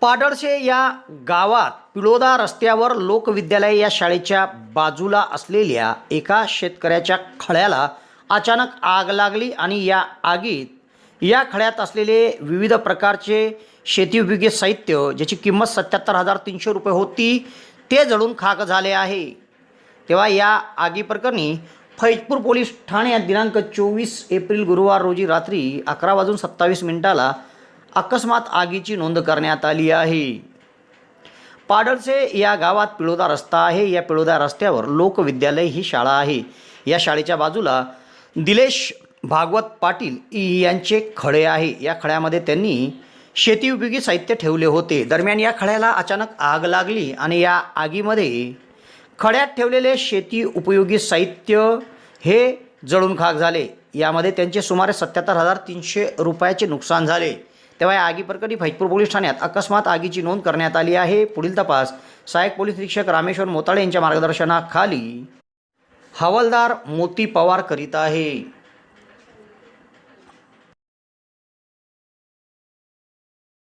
पाडळशे या गावात पिळोदा रस्त्यावर लोकविद्यालय या शाळेच्या बाजूला असलेल्या एका शेतकऱ्याच्या खळ्याला अचानक आग लागली आणि या आगीत या खळ्यात असलेले विविध प्रकारचे शेतीउपयोगी साहित्य ज्याची किंमत सत्याहत्तर हजार तीनशे रुपये होती ते जळून खाक झाले आहे. तेव्हा या आगीप्रकरणी फैजपूर पोलीस ठाण्यात दिनांक चोवीस एप्रिल गुरुवार रोजी रात्री अकरा वाजून सत्तावीस मिनिटाला अकस्मात आगीची नोंद करण्यात आली आहे. पाडळसे या गावात पिळोदा रस्ता आहे. या पिळोदा रस्त्यावर लोकविद्यालय ही शाळा आहे. या शाळेच्या बाजूला दिलेश भागवत पाटील यांचे खळे आहे. या खळ्यामध्ये त्यांनी शेती उपयोगी साहित्य ठेवले होते. दरम्यान या खळ्याला अचानक आग लागली आणि या आगीमध्ये खड्यात ठेवलेले शेती उपयोगी साहित्य हे जळून खाक झाले. यामध्ये त्यांचे सुमारे सत्याहत्तर हजार तीनशे रुपयाचे नुकसान झाले. तेव्हा या आगीप्रकरणी फैजपूर पोलीस ठाण्यात अकस्मात आगीची नोंद करण्यात आली आहे. पुढील तपास सहाय्यक पोलीस निरीक्षक रामेश्वर मोताळे यांच्या मार्गदर्शनाखाली. हवालदार मोती पवार करीत आहे.